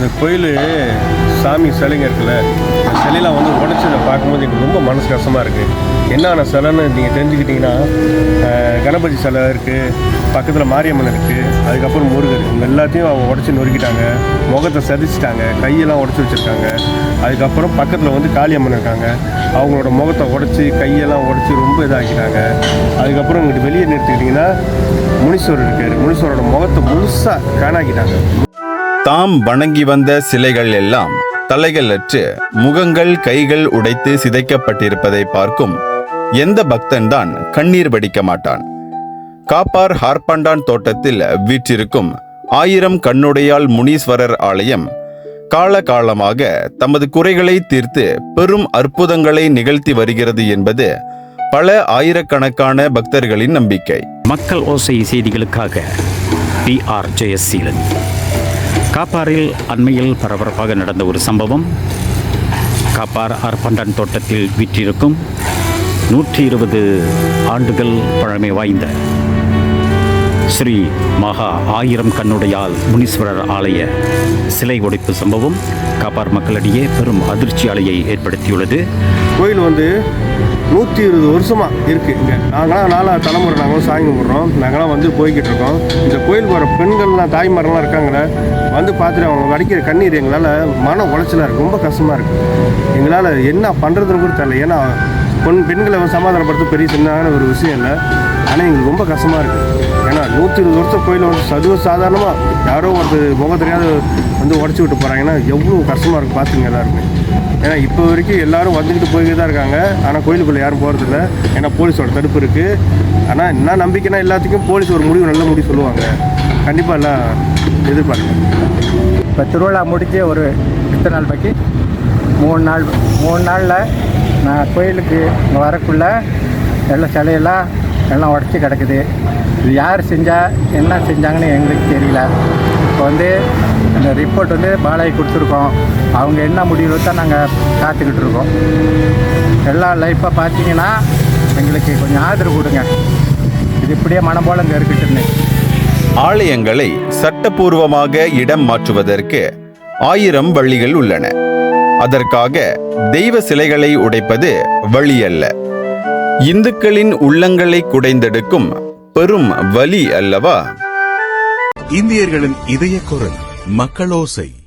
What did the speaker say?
இந்த கோயில் சாமி சிலைங்க இருக்குல்ல இந்த சிலையெல்லாம் வந்து உடச்சதை பார்க்கும்போது எனக்கு ரொம்ப மனசு கஷ்டமாக இருக்குது என்னென்ன சிலைன்னு நீங்கள் தெரிஞ்சுக்கிட்டிங்கன்னா கணபதி சிலை இருக்குது பக்கத்தில் மாரியம்மன் இருக்குது அதுக்கப்புறம் முருகர் இவங்க எல்லாத்தையும் அவங்க உடச்சி நொறுக்கிட்டாங்க முகத்தை சதிச்சிட்டாங்க கையெல்லாம் உடச்சி வச்சுருக்காங்க. அதுக்கப்புறம் பக்கத்தில் வந்து காளியம்மன் இருக்காங்க. அவங்களோட முகத்தை உடச்சி கையெல்லாம் உடச்சி ரொம்ப இதாகிட்டாங்க அதுக்கப்புறம் இங்கிட்டு வெளியே நிறுத்திக்கிட்டிங்கன்னா முனீஸ்வரர் இருக்கார். முனீஸ்வரோட முகத்தை முழுசாக காணாக்கிட்டாங்க. தாம் வணங்கி வந்த சிலைகள் எல்லாம் தலைகளற்று முகங்கள் கைகள் உடைத்து சிதைக்கப்பட்டிருப்பதை பார்க்கும் எந்த பக்தன்தான் கண்ணீர் வடிக்க மாட்டான்? காப்பார் ஹார்பண்டான் தோட்டத்தில் வீற்றிருக்கும் ஆயிரம் கண்ணுடையால் முனீஸ்வரர் ஆலயம் காலகாலமாக தமது குறைகளை தீர்த்து பெரும் அற்புதங்களை நிகழ்த்தி வருகிறது என்பது பல ஆயிரக்கணக்கான பக்தர்களின் நம்பிக்கை. மக்கள் ஓசை செய்திகளுக்காக பி ஆர் ஜெயசீலன். காப்பாரில் அண்மையில் பரபரப்பாக நடந்த ஒரு சம்பவம் காப்பார் ஆர்பண்டன் தோட்டத்தில் வீற்றிருக்கும் நூற்றி இருபது ஆண்டுகள் பழமை வாய்ந்த ஸ்ரீ மகா ஆயிரம் கண்ணுடையால் முனீஸ்வரர் ஆலய சிலை உடைப்பு சம்பவம் காப்பார் மக்களிடையே பெரும் அதிர்ச்சி அலையை ஏற்படுத்தியுள்ளது. கோயில் வந்து நூற்றி இருபது வருஷமாக இருக்குது இங்கே நாங்களாம் நாலா தலைமுறை நாங்களும் சாமி கும்பிட்றோம். நாங்களாம் வந்து போய்கிட்டு இருக்கோம். இந்த கோயிலுக்கு வர பெண்கள்லாம் தாய்மாரெலாம் இருக்காங்களே வந்து பார்த்துட்டு அவங்க வடிக்கிற கண்ணீர் எங்களால் மன உளைச்சலாக இருக்குது ரொம்ப கஷ்டமாக இருக்குது எங்களால் என்ன பண்ணுறதுன்னு கூட தெரியல. ஏன்னா பொன் பெண்களை வந்து சமாதானப்படுத்த பெரிய சின்னமான ஒரு விஷயம் இல்லை. ஆனால் எங்களுக்கு ரொம்ப கஷ்டமாக இருக்குது நூற்றி இருபது வருஷம் கோயில் வந்து சதுவ சாதாரணமாக யாரோ ஒருத்தர் முகம் தெரியாத வந்து உடச்சி விட்டு போகிறாங்கன்னா எவ்வளோ கஷ்டமாக இருக்குது பார்த்துங்க எல்லாருமே. ஏன்னா இப்போ வரைக்கும் எல்லாரும் வந்துக்கிட்டு போய்கிட்டு தான் இருக்காங்க. ஆனால் கோயிலுக்குள்ளே யாரும் போகிறதில்ல ஏன்னா போலீஸோட தடுப்பு இருக்குது ஆனால் என்ன நம்பிக்கைனா எல்லாத்துக்கும் போலீஸ் ஒரு முடிவு நல்ல முடிவு சொல்லுவாங்க. கண்டிப்பாக எல்லாம் எதிர்பார்க்குறேன் இப்போ திருவிழா முடிஞ்சு ஒரு எத்தனை நாள் பாக்கி மூணு நாள் மூணு நாளில் நான் கோயிலுக்கு வரக்குள்ளே வரக்குள்ள எல்லாம் சிலையெல்லாம் எல்லாம் உடச்சி கிடக்குது. இது யார் செஞ்சா என்ன செஞ்சாங்கன்னு எங்களுக்கு தெரியல. இப்போ வந்து இந்த ரிப்போர்ட் வந்து பாலாஜி கொடுத்துருக்கோம். அவங்க என்ன முடிவு தான் நாங்கள் காத்துக்கிட்டு இருக்கோம். எல்லா லைஃப்பாக பார்த்தீங்கன்னா எங்களுக்கு கொஞ்சம் ஆதரவு கொடுங்க. இது இப்படியே மனம் போல இங்கே இருக்கட்டுன்னு ஆலயங்களை சட்டப்பூர்வமாக இடம் மாற்றுவதற்கு ஆயிரம் வழிகள் உள்ளன. அதற்காக தெய்வ சிலைகளை உடைப்பது வழி அல்ல. இந்துக்களின் உள்ளங்களை குடைந்தெடுக்கும் பெரும் வலி அல்லவா? இந்தியர்களின் இதய குரல் மக்களோசை.